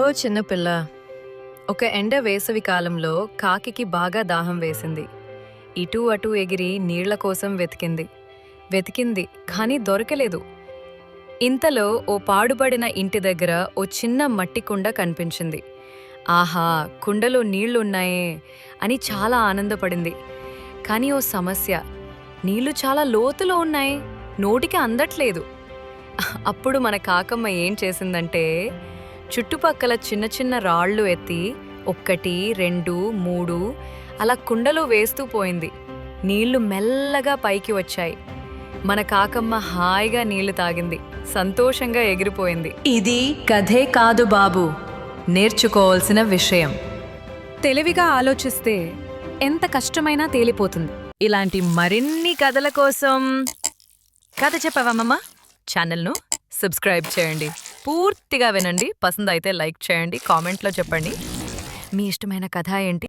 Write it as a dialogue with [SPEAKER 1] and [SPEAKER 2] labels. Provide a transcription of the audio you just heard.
[SPEAKER 1] ఓ చిన్నపిల్ల ఒక ఎండ వేసవి కాలంలో కాకికి బాగా దాహం వేసింది. ఇటూ అటూ ఎగిరి నీళ్ళ కోసం వెతికింది. వెతికింది కానీ దొరకలేదు. ఇంతలో ఓ పాడుబడిన ఇంటి దగ్గర ఓ చిన్న మట్టి కుండ కనిపించింది. ఆహా కుండలో నీళ్ళున్నాయే అని చాలా ఆనందపడింది. కానీ ఓ సమస్య నీళ్ళు చాలా లోతులో ఉన్నాయి నోటికి అందట్లేదు. అప్పుడు మన కాకమ్మ ఏం చేసిందంటే చుట్టుపక్కల చిన్న చిన్న రాళ్ళు ఎత్తి ఒక్కటి రెండు మూడు అలా కుండలో వేస్తూ పోయింది. నీళ్ళు మెల్లగా పైకి వచ్చాయి. మన కాకమ్మ హాయిగా నీళ్ళు తాగింది. సంతోషంగా ఎగిరిపోయింది. ఇది కథే కాదు బాబు. నేర్చుకోవాల్సిన విషయం. తెలివిగా ఆలోచిస్తే ఎంత కష్టమైనా తేలిపోతుంది. ఇలాంటి మరిన్ని కథల కోసం కథ చెప్పావమ్మమ్మ ఛానల్ను సబ్స్క్రైబ్ చేయండి. పూర్తిగా వినండి. పసంద్ అయితే లైక్ చేయండి కామెంట్లో చెప్పండి. మీ ఇష్టమైన కథ ఏంటి?